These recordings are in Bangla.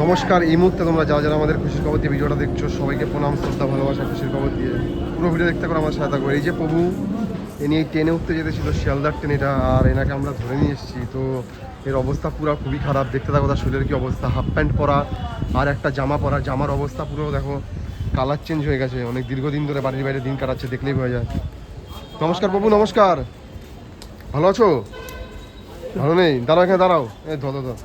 নমস্কার, এই মুহূর্তে তোমরা যারা যারা আমাদের খুশির খবর দিয়ে ভিডিওটা দেখছ, সবাইকে প্রণাম, শ্রদ্ধা, ভালোবাসা, খুশির খবর দিয়ে। পুরো ভিডিও দেখতে করে আমার সাথে করে এই যে প্রভু, এ নিয়ে ট্রেনে উঠতে যেতে ছিল শিয়ালদার ট্রেন, এটা আর এনাকে আমরা ধরে নিয়ে এসেছি। তো এর অবস্থা পুরো খুবই খারাপ। দেখতে থাকো তার শরীরের কি অবস্থা। হাফ প্যান্ট পরা, আর একটা জামা পরা। জামার অবস্থা পুরো দেখো, কালার চেঞ্জ হয়ে গেছে। অনেক দীর্ঘদিন ধরে বাড়ির বাইরে দিন কাটাচ্ছে, দেখলেই হয়ে যায়। নমস্কার প্রভু, নমস্কার। ভালো আছো? ভালো নেই? দাঁড়াও এখানে, দাঁড়াও। এই ধর ধর।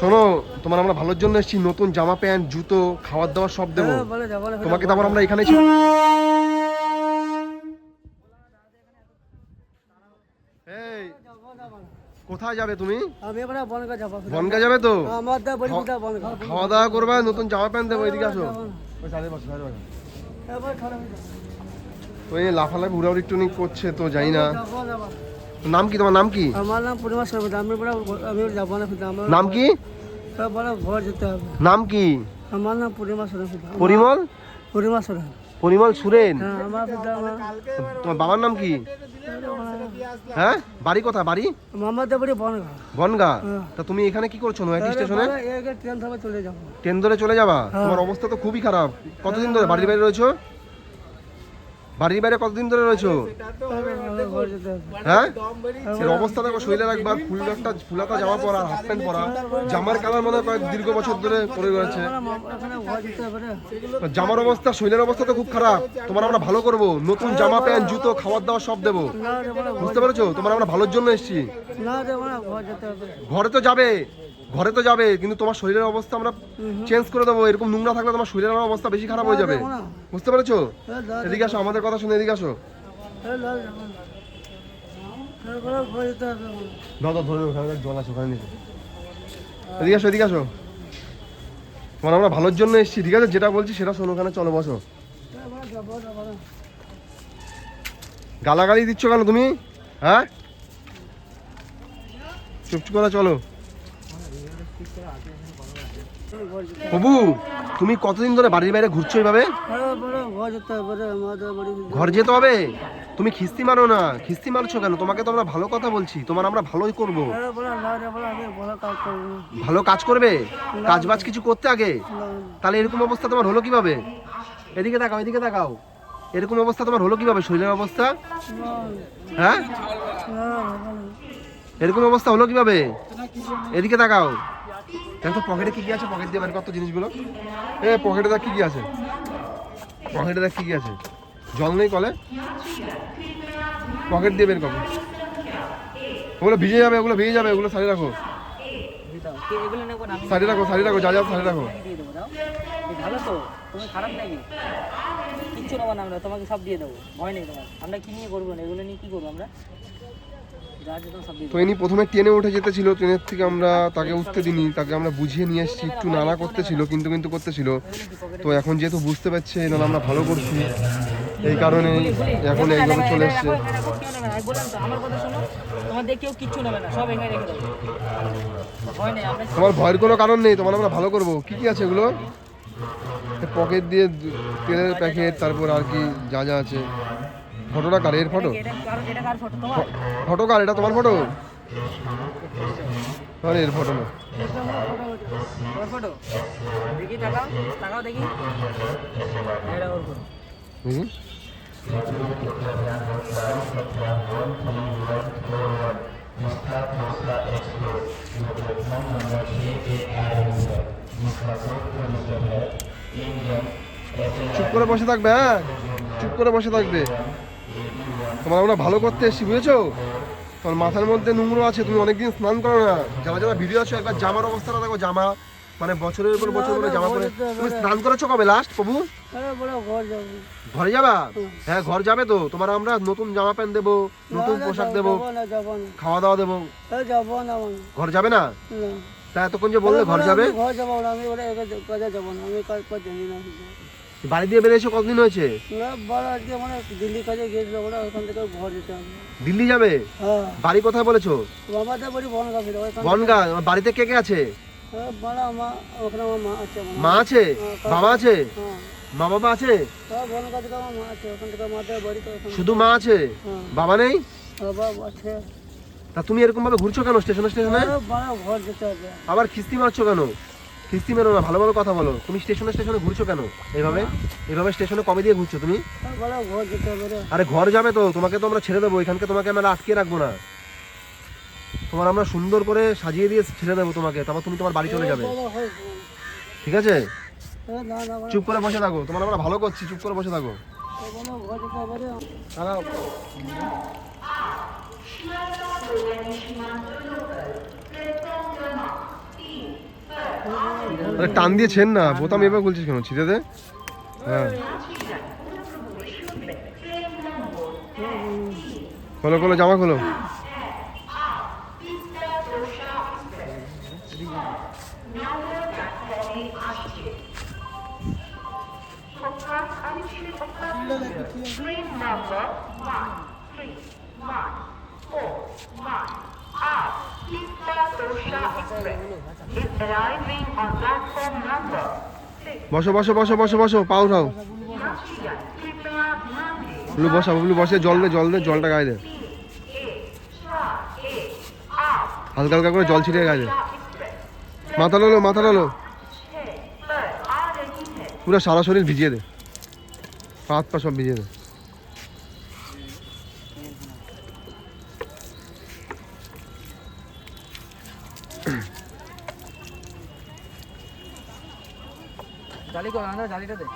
শোনো তোমার আমরা ভালোর জন্য এসেছি নতুন জামা প্যান্ট জুতো খাবার দাবার সব দেবো। হ্যাঁ, তোমাকে তারপর আমরা এখানে কোথায় যাবে তুমি? বনগা যাবে। তো? বনগা খাওয়া দাওয়া করবে নতুন জামা প্যান্ট দেবো এদিকে আসো। ওই হয়ে। ওই লাফালাফি উড়াউড়ি একটু করছে তো জানি না। নাম কি তোমার নাম কি? আমার নাম পূর্ণিমা সরকার আমি বলে আমি যাব না আমার নাম কি? বলে ঘর যেতে হবে। নাম কি? আমার নাম পূর্ণিমা সরকার পরিমল? পূর্ণিমা সরকার পরিমল সুরেন? হ্যাঁ তোমার বাবার নাম কি? হ্যাঁ? বাড়ি কোথায়? বাড়ি? মামার দা বলি বনগা। বনগা? হ্যাঁ। তা তুমি এখানে কি করছ? নয়াটি স্টেশনে? ট্রেন ধরে চলে যাব। ট্রেন ধরে চলে যাবা? হ্যাঁ। তোমার অবস্থা তো খুবই খারাপ। কতদিন ধরে বাড়ির বাইরে রয়েছো? বাড়ির বাইরে কতদিন ধরে রয়েছো? হ্যাঁ? এর অবস্থা দেখো শরীরে একবার ফুল একটা ফুলাতা জামা পরা হাফ প্যান্ট পরা জামার কালার মনে কয়েক দীর্ঘ বছর ধরে পরে রয়েছে। জামার অবস্থা শরীরের অবস্থা তো খুব খারাপ। তোমার আমরা ভালো করব নতুন জামা প্যান্ট জুতো খাবার দাবার সব দেবো। বুঝতে পেরেছ? তোমার আমরা ভালোর জন্য এসেছি। ঘরে তো যাবে। ঘরে তো যাবে কিন্তু তোমার শরীরের অবস্থা আমরা চেঞ্জ করে দেবো এরকম নোংরা থাকলে তোমার শরীরের অবস্থা বেশি খারাপ হয়ে যাবে। বুঝতে পেরেছ? হ্যাঁ, এদিকে আসো আমাদের কথা শুনে এদিকে আসো। হ্যাঁ। হ্যাঁ, জল আছে ওখানে এদিকে আসো এদিকে আসো। তোমার আমরা ভালোর জন্য এসেছি ঠিক আছে? যেটা বলছি সেটা শোনো ওখানে চলো বসো। হ্যাঁ। গালাগালি দিচ্ছ কেন তুমি? হ্যাঁ? চুপচুপ করে চলো। প্রভু, তুমি কতদিন ধরে বাড়ির বাইরে ঘুরছো এইভাবে ঘর যেতে হবে? তুমি খিস্তি মারো না, খিস্তি মারছো কেন? তোমাকে তো আমরা ভালো কথা বলছি, তোমার আমরা ভালোই করব। ভালো কাজ করব? কাজ বাজ কিছু করতে আগে? তাহলে এরকম অবস্থা তোমার হলো কীভাবে? এদিকে তাকাও এদিকে তাকাও। এরকম অবস্থা তোমার হলো কীভাবে? শরীরের অবস্থা? হ্যাঁ। এরকম অবস্থা হলো কীভাবে? এদিকে তাকাও। দেখ তো পকেটে কি কি আছে? পকেট দিয়ে বের কত জিনিসগুলো। এ পকেটে দেখ কি কি আছে। পকেটে দেখ কি কি আছে। জল নেই কলে? পকেট দিয়ে বের করো। ওগুলো ভিজে যাবে, ওগুলো ভিজে যাবে, ওগুলো সারি রাখো। এগুলো নেব না আমি সারি রাখো সারি রাখো, যা যা সারি রাখো। ভালো তো তুমি খারাপ নাকি কিচ্ছু নেব না আমরা, তোমাকে সব দিয়ে দেবো। ভয় নেই তোমার। আমরা কি নিয়ে করব না? এগুলো নিয়ে কি করব আমরা যা আছে তোমার সব দিয়ে তো ইনি প্রথমে ট্রেনে উঠে যেতে ছিল, ট্রেনের থেকে আমরা তাকে উঠতে দিইনি, তাকে আমরা বুঝিয়ে নিয়ে এসেছি, একটু নানা করতেছিল, কিন্তু কিন্তু করতেছিল। তো এখন যেহেতু বুঝতে পারছে, নাহলে আমরা ভালো করছি। এই কারণে এখন এইভাবে চলে এসছে। তোমার ভয়ের কোনো কারণ নেই, তোমার আমরা ভালো করব। কি কি আছে এগুলো? পকেট দিয়ে, তেলের প্যাকেট তারপর আর কি যা যা আছে। ফটোটা কার? এর ফটো? ফটো কার? এটা তোমার ফটো? এর ফটো না। চুপ করে বসে থাকবে হ্যাঁ? চুপ করে বসে থাকবে। তোমার আমরা ভালো করতে এসেছি, বুঝেছ তোমার মাথার মধ্যে নোংরা আছে, তুমি অনেকদিন স্নান করো না যারা যারা ভিডিও আছো একবার জামার অবস্থাটা দেখো, জামা মানে বছরের পর বছর ধরে জামা পরে তুমি স্নান করেছ কবে লাস্ট প্রভু ঘর যাব। হ্যাঁ ঘর যাবে তো তোমার আমরা নতুন জামা প্যান্ট দেবো, নতুন পোশাক দেবো। খাওয়া দাওয়া দেবো। ঘর যাবে না। তা এতক্ষণ যে বললে ঘর যাবে ঘর যাব। বাড়ি দিয়ে বেরিয়েছো কতদিন হয়েছে? না, বড় আজকে মানে দিল্লি কাজে গিয়েছিল ওরা ওখান থেকে ঘর যেতে হবে। দিল্লি যাবে? হ্যাঁ। বাড়ি কোথায় বলেছ? বাড়ি বনগা বাড়িতে কে কে আছে? হ্যাঁ, মা ওখানে আমার মা আছে মা আছে? বাবা আছে? হ্যাঁ। মা বাবা আছে? সব বনগা থেকে আমার মা আছে ওখান থেকে মাদের বাড়ি শুধু মা আছে? হ্যাঁ। বাবা নেই? বাবা আছে। তা তুমি এরকম ভাবে ঘুরছো কেন? স্টেশনে স্টেশনে? ঘর যেতে হবে। আবার খিস্তি মারছো কেন? খিস্তি মেরো না ভালোভাবে কথা বলো। তুমি স্টেশনে স্টেশনে ঘুরছো কেন? এইভাবে এইভাবে স্টেশনে কবে দিয়ে ঘুরছো তুমি? আরে ঘর যাবে তো, তোমাকে তো আমরা ছেড়ে দেবো, এখানকে তোমাকে আমরা আটকে রাখব না। তোমার আমরা সুন্দর করে সাজিয়ে দিয়ে ছেড়ে দেবো তোমাকে, তারপর তুমি তোমার বাড়ি চলে যাবে। ঠিক আছে? চুপ করে বসে থাকো, তোমার আমরা ভালো করছি, চুপ করে বসে থাকো বাবা, ঘর যেতে হবে রে দাঁড়াও আরে টান দিয়েছেন না বোতাম এবার বলছিস কেন? ছিটেতে হ্যাঁ। খোলো খোলো জামা খোলো। বসো বসো বসো বসো বসো পা উঠাও। বলু বসা বলু বসে জল দে জল দে জলটা গায়ে দে। হালকা হালকা করে জল ছিটিয়ে গায়ে দে। মাথা লোলো মাথা লোলো। পুরো সারা শরীর ভিজিয়ে দে। হাত পা সব ভিজিয়ে দে। mm জালি কর জালিটা দে।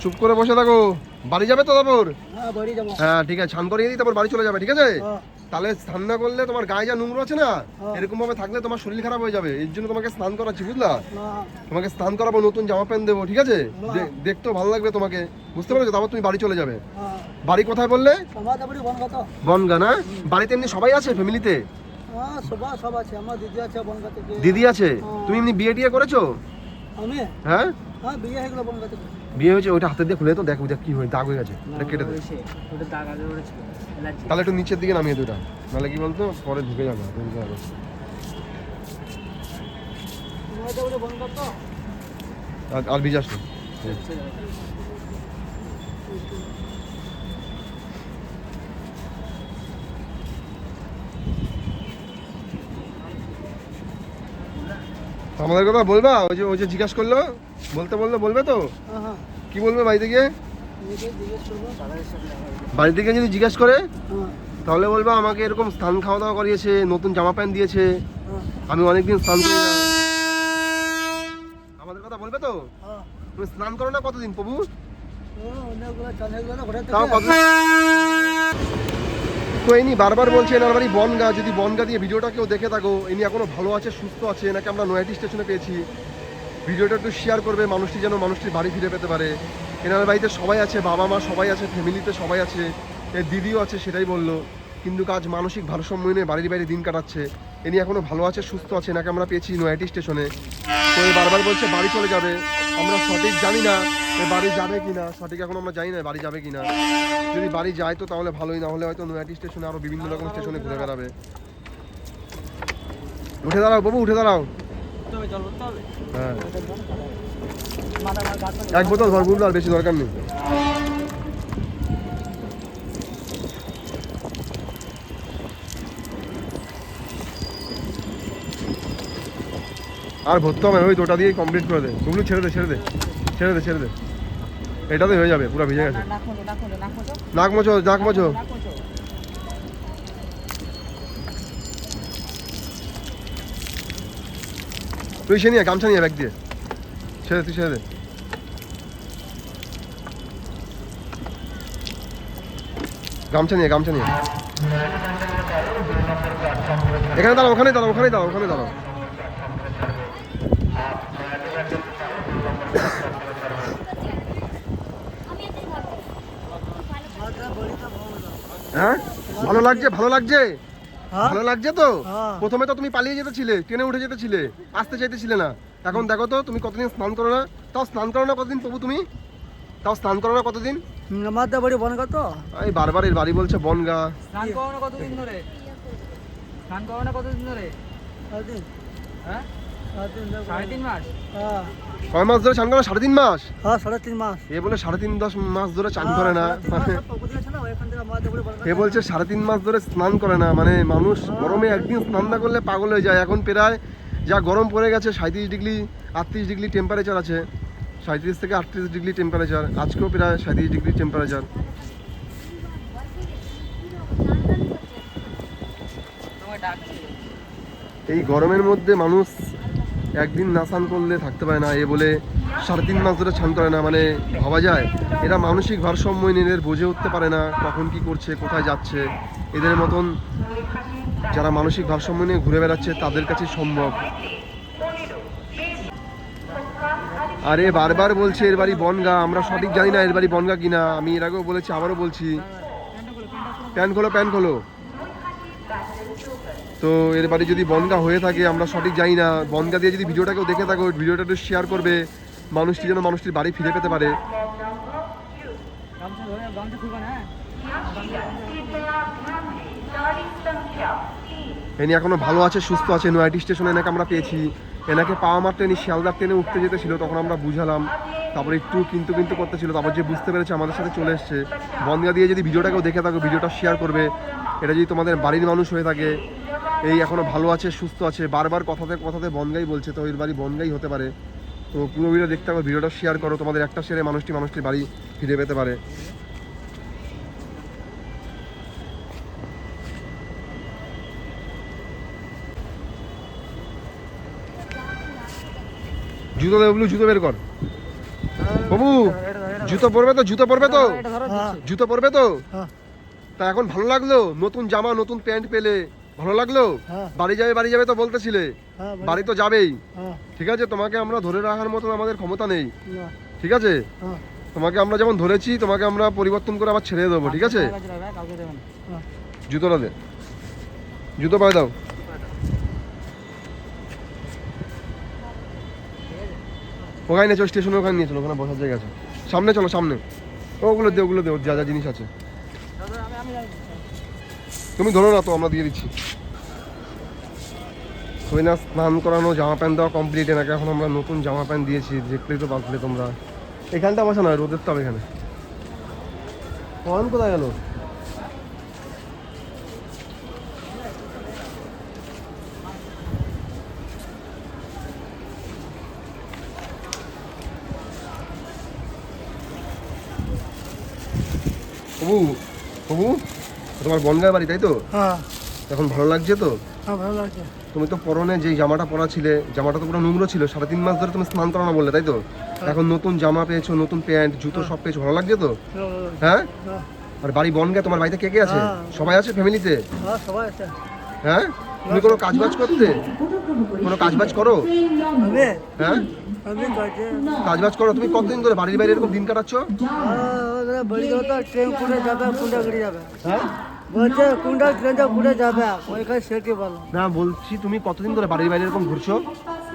চুপ করে বসে থাকো। বাড়ি যাবে তো তারপর? হ্যাঁ, হ্যাঁ ঠিক আছে ছান করে দিই তারপর বাড়ি চলে যাবে ঠিক আছে? হ্যাঁ। তাহলে স্নান না করলে তোমার গায়ে যা নোংরা আছে না হ্যাঁ। এরকম ভাবে থাকলে তোমার শরীর খারাপ হয়ে যাবে। এর জন্য তোমাকে স্নান করাচ্ছি বুঝলা? তোমাকে স্নান করাবো নতুন জামা প্যান্ট দেবো ঠিক আছে? দেখতেও ভালো লাগবে তোমাকে। বুঝতে পেরেছ? তারপর তুমি বাড়ি চলে যাবে। হ্যাঁ। বাড়ি কোথায় বললে? বনগা না? বাড়িতে এমনি সবাই আছে ফ্যামিলিতে হ্যাঁ দিদি আছে আছে? তুমি এমনি বিয়ে টিয়ে করেছ? হ্যাঁ? হ্যাঁ বিয়ে হয়ে হয়েছে ওইটা হাতে দিয়ে খুলে তো দেখো দেখ কি হয় দাগ হয়ে গেছে কেটে দে। তাহলে একটু নিচের দিকে নামিয়ে দুটা নাহলে কি বলতো? পরে ঢুকে যাবে ঢুকে যাবে। আর- না আমাদের কথা বলবা? ওই যে ওই যে জিজ্ঞাসা করল বলতে বলল বলবে তো? হ্যাঁ হ্যাঁ। কি বলবে বাড়িতে গিয়ে? বাড়িতে গিয়ে যদি জিজ্ঞাসা করে হ্যাঁ। তাহলে বলব আমাকে এরকম স্নান খাওয়া দাওয়া করিয়েছে নতুন জামা প্যান্ট দিয়েছে। হ্যাঁ। আমি অনেকদিন স্নান করি না। আমাদের কথা বলবে তো? হ্যাঁ। তুমি স্নান করো না কতদিন প্রভু? হয়ে তো ইনি বারবার বলছে এনার বাড়ি বনগা যদি বনগা দিয়ে ভিডিওটা কেউ দেখে থাকো ইনি এখনও ভালো আছে সুস্থ আছে এনাকে আমরা নয়াটি স্টেশনে পেয়েছি। ভিডিওটা একটু শেয়ার করবে মানুষটি যেন মানুষটির বাড়ি ফিরে পেতে পারে। এনার বাড়িতে সবাই আছে, বাবা মা সবাই আছে, ফ্যামিলিতে সবাই আছে দিদিও আছে সেটাই বলল। কিন্তু কাজ মানসিক ভারসাম্য নিয়ে বাড়ির বাইরে দিন কাটাচ্ছে। ইনি এখনও ভালো আছে, সুস্থ আছে, এনাকে আমরা পেয়েছি নয়াটি স্টেশনে। তো বারবার বলছে, বাড়ি চলে যাবে। আমরা সঠিক জানি না এ বাড়ি যাবে কি না সঠিক এখন আমরা জানি না বাড়ি যাবে কিনা। যদি বাড়ি যায় তো তাহলে ভালোই, না হলে হয়তো নয়াটি স্টেশনে আরও বিভিন্ন রকম স্টেশনে ঘুরে বেড়াবে। উঠে দাঁড়াও, বাবু, উঠে দাঁড়াও। জল করতে হবে হ্যাঁ এক বোতল ঘর বুঝলো আর বেশি দরকার নেই আর ভরতে হবে ওই তোটা দিয়ে কমপ্লিট করে দে গুগলু ছেড়ে দে ছেড়ে দে ছেড়ে দে ছেড়ে দে এটাতে হয়ে যাবে পুরো ভিজে গেছে নাক মোছো নাক মোছো তুই সে নিয়ে গামছা নিয়ে ব্যাগ দিয়ে। ছেড়ে তুই ছেড়ে দে। গামছা নিয়ে গামছা নিয়ে এখানে দাঁড়াও ওখানে দাঁড়াও ওখানে দাঁড়াও ওখানে দাঁড়াও। হ্যাঁ? ভালো লাগছে ভালো লাগছে? ভালো লাগছে তো? হ্যাঁ। প্রথমে তো তুমি পালিয়ে যেতেছিলে ট্রেনে উঠে যেতেছিলে আসতে চাইতেছিলে না। এখন দেখো তো তুমি কতদিন স্নান করো না? তাও স্নান করো না কতদিন প্রভু তুমি? তাও স্নান করো না কতদিন? আমার বাড়ি বনগা তো। এই বারবার এর বাড়ি বলছে বনগা। স্নান করো না কতদিন ধরে? স্নান করো না কতদিন ধরে? হ্যাঁ? সাড়ে তিন মাস? হ্যাঁ। কয় মাস ধরে চান করে সাড়ে তিন মাস? হ্যাঁ সাড়ে তিন মাস। এ বলে সাড়ে তিন দশ মাস ধরে চান করে না মানে এ বলছে সাড়ে তিন মাস ধরে স্নান করে না মানে মানুষ গরমে একদিন স্নান না করলে পাগল হয়ে যায়। এখন প্রায় যা গরম পড়ে গেছে সাঁত্রিশ ডিগ্রি আটত্রিশ ডিগ্রি টেম্পারেচার আছে। সাঁত্রিশ থেকে আটত্রিশ ডিগ্রি টেম্পারেচার আজকেও প্রায় সাঁত্রিশ ডিগ্রি টেম্পারেচার এই গরমের মধ্যে মানুষ একদিন না স্নান করলে থাকতে পারে না, এ বলে সাড়ে তিন মাস ধরে স্নান করে না মানে ভাবা যায়। এরা মানসিক ভারসাম্য এদের বুঝে উঠতে পারে না, কখন কি করছে, কোথায় যাচ্ছে। এদের মতন যারা মানসিক ভারসাম্য নিয়ে ঘুরে বেড়াচ্ছে, তাদের কাছে সম্ভব। আরে বারবার বলছে, এর বাড়ি বনগা, আমরা সঠিক জানি না এর বাড়ি বনগা কিনা। আমি এর আগেও বলেছি, আবারও বলছি। প্যান খোলো প্যান খোলো। তো এর বাড়ি যদি বনগা হয়ে থাকে, আমরা সঠিক জানি না। বনগা দিয়ে যদি ভিডিওটাকেও দেখে থাকো, ভিডিওটা একটু শেয়ার করবে। মানুষটি যেন মানুষটির বাড়ি ফিরে পেতে পারে। এনি এখনও ভালো আছে, সুস্থ আছে নয়াটি স্টেশনে এনাকে আমরা পেয়েছি। এনাকে পাওয়া মাত্র এনি শিয়ালদার ট্রেনে উঠতে যেতে ছিল, তখন আমরা বুঝালাম। তারপরে একটু কিন্তু কিন্তু করতে ছিল তারপর যে বুঝতে পেরেছে আমাদের সাথে চলে এসছে। বনগা দিয়ে যদি ভিডিওটাকেও দেখে থাকো, ভিডিওটা শেয়ার করবে। এটা যদি তোমাদের বাড়ির মানুষ হয়ে থাকে এই এখনও ভালো আছে সুস্থ আছে। বারবার কথাতে কথাতে বনগাই বলছে তো এর বাড়ি বনগাই হতে পারে। তো পুরো ভিডিও দেখতে হবে ভিডিওটা শেয়ার করো তোমাদের একটা শেয়ারে মানুষটি মানুষটির বাড়ি ফিরে পেতে পারে। জুতো দেবো জুতো বের কর। বাবু জুতো পরবে তো জুতো পরবে তো? হ্যাঁ। জুতো পরবে তো? হ্যাঁ। তা এখন ভালো লাগল? নতুন জামা নতুন প্যান্ট পেলে। ভালো লাগল? হ্যাঁ। বাড়ি যাবে বাড়ি যাবে তো বলতেছিলে। হ্যাঁ বাড়ি তো যাবেই। হ্যাঁ। ঠিক আছে তোমাকে আমরা ধরে রাখার মতন আমাদের ক্ষমতা নেই। ঠিক আছে? হ্যাঁ। তোমাকে আমরা যেমন ধরেছি তোমাকে আমরা পরিবর্তন করে আবার ছেড়ে দেবো ঠিক আছে? জুতোটা দে। জুতো পায়ে দাও। ওখানে চলো স্টেশনে ওখানে নিয়ে চলো ওখানে বসার জায়গা আছে। সামনে চলো সামনে। ওগুলো দে ওগুলো দে যা যা জিনিস আছে। দাদা, আমি আমি যাই। তুমি ধরো না তো, আমরা দিয়ে দিচ্ছি। না স্নান করানো, জামা প্যান্ট দেওয়া কমপ্লিট এনাকে এখন আমরা নতুন জামা প্যান্ট দিয়েছি দেখলেই তো বাঁচলে তোমরা। এখানটা বসা নয় রোদের তো এখানে। ফোন কোথায় গেল বাবু বাবু তোমার বনগাঁর বাড়ি তাই তো? হ্যাঁ। এখন ভালো লাগছে তো? হ্যাঁ ভালো লাগছে। তুমি তো পরনে যে জামাটা পরা ছিলে জামাটা তো পুরো নোংরা ছিল সাড়ে তিন মাস ধরে তুমি স্নান করো না বললে তাই তো? এখন নতুন জামা পেয়েছ নতুন প্যান্ট জুতো সব পেয়েছ ভালো লাগছে তো? হ্যাঁ? হ্যাঁ। আর বাড়ি বনগা তোমার বাড়িতে কে কে আছে? হ্যাঁ। সবাই আছে ফ্যামিলিতে? হ্যাঁ সবাই আছে। হ্যাঁ? তুমি কোনো কাজ বাজ করতে? কোনো কাজ বাজ করো হ্যাঁ? কাজ। বাজ করো তুমি কতদিন ধরে বাড়ির বাইরে এরকম দিন কাটাচ্ছ? বড়ি যাবে ট্রেন কুড়ে যাবে কুন্ডা গড়ি যাবে? হ্যাঁ? বলছে কোনটা ট্রেনটা ঘুরে যাবে ওইখানে সেটি বলো? না বলছি তুমি কতদিন ধরে বাড়ির বাইরে এরকম ঘুরছো?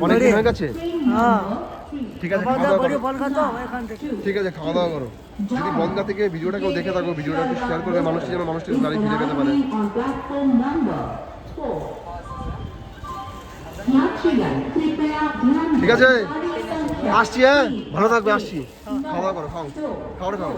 অনেক দিন হয়ে গেছে? হ্যাঁ। ঠিক আছে খাওয়া দাওয়া করো। ঠিক আছে খাওয়া দাওয়া করো। যদি বনগা থেকে ভিডিওটা কেউ দেখে থাকো ভিডিওটা একটু শেয়ার করবে মানুষ যেন মানুষটি গাড়ি ফিরে পেতে পারে। ঠিক আছে? আসছি হ্যাঁ? ভালো থাকবে আসছি। খাওয়া দাওয়া করো খাও। খাওয়া খাও।